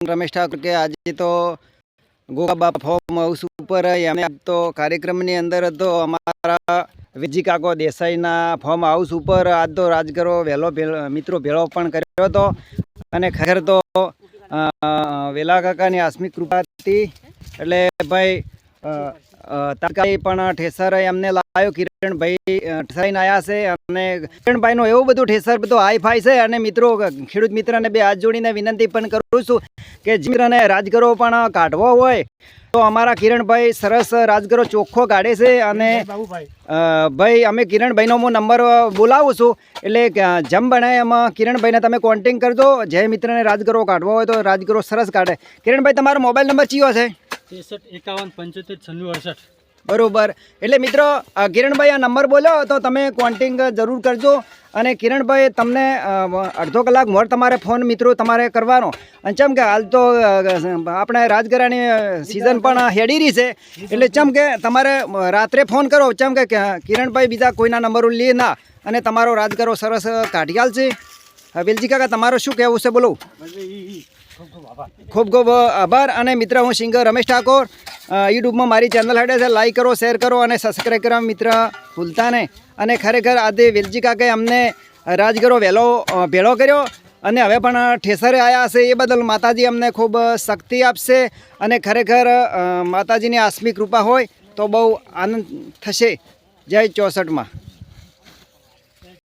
રમેશ ઠાકોર કે આજે તો ગોગાબા ફોર્મ હાઉસ ઉપર એમને તો કાર્યક્રમની અંદર તો અમારા વિજી કાકો દેસાઈના ફોર્મ હાઉસ ઉપર આજ તો રાજગરો વહેલો મિત્રો ભેળો પણ કર્યો હતો. અને ખરેખર તો વેલા કાકાની આસ્મિક કૃપા હતી. એટલે ભાઈ તાત્કાલિક પણ ઠેસર એમને લાવ્યો. કિરણભાઈ ઠેસરાઈને આવ્યા છે અને કિરણભાઈનું એવું બધું ઠેસર બધું હાઈફાઈ છે. અને મિત્રો, ખેડૂત મિત્રને બે હાથ જોડીને વિનંતી પણ કરું છું કે મિત્રને રાજગરો પણ કાઢવો હોય, તો અમારા કિરણભાઈ સરસ રાજગરો ચોખ્ખો કાઢે છે અને ભાઈ, અમે કિરણભાઈનો હું નંબર બોલાવું છું. એટલે જમ જેમ બને એમાં કિરણભાઈને તમે કોન્ટેક કરજો. જે મિત્રને રાજગરો કાઢવો હોય તો રાજગરો સરસ કાઢે. કિરણભાઈ, તમારો મોબાઈલ નંબર ચિયો છે? ત્રેસઠ એકાવન પંચોતેર છન્નું અડસઠ. બરોબર. એટલે મિત્રો કિરણભાઈ આ નંબર બોલ્યો તો તમે કોન્ટેક જરૂર કરજો અને કિરણભાઈ તમને અડધો કલાક મોર તમારે ફોન મિત્રો તમારે કરવાનો. અને ચમ કે હાલ તો આપણે રાજગરાની સિઝન પણ હેડી રહી છે. એટલે ચમ કે તમારે રાત્રે ફોન કરો. ચમ કે કિરણભાઈ બીજા કોઈના નંબરો લે ના અને તમારો રાજગરો સરસ કાઢી હા, વેલજી કાકા તમારો શું કહેવું છે? બોલો. ખૂબ ખૂબ આભાર અને મિત્ર હું સિંગર રમેશ ઠાકોર. યુટ્યુબમાં મારી ચેનલ હેડે છે લાઈક કરો શેર કરો અને સબસ્ક્રાઈબ કરવા મિત્ર ભૂલતા નહીં. અને ખરેખર આજે વેલજી કાકે અમને રાજગરો વહેલો ભેળો કર્યો અને હવે પણ ઠેસરે આવ્યા હશે એ બદલ માતાજી અમને ખૂબ શક્તિ આપશે અને ખરેખર માતાજીની આસ્મિક કૃપા હોય તો બહુ આનંદ થશે. જય ચોસઠમાં.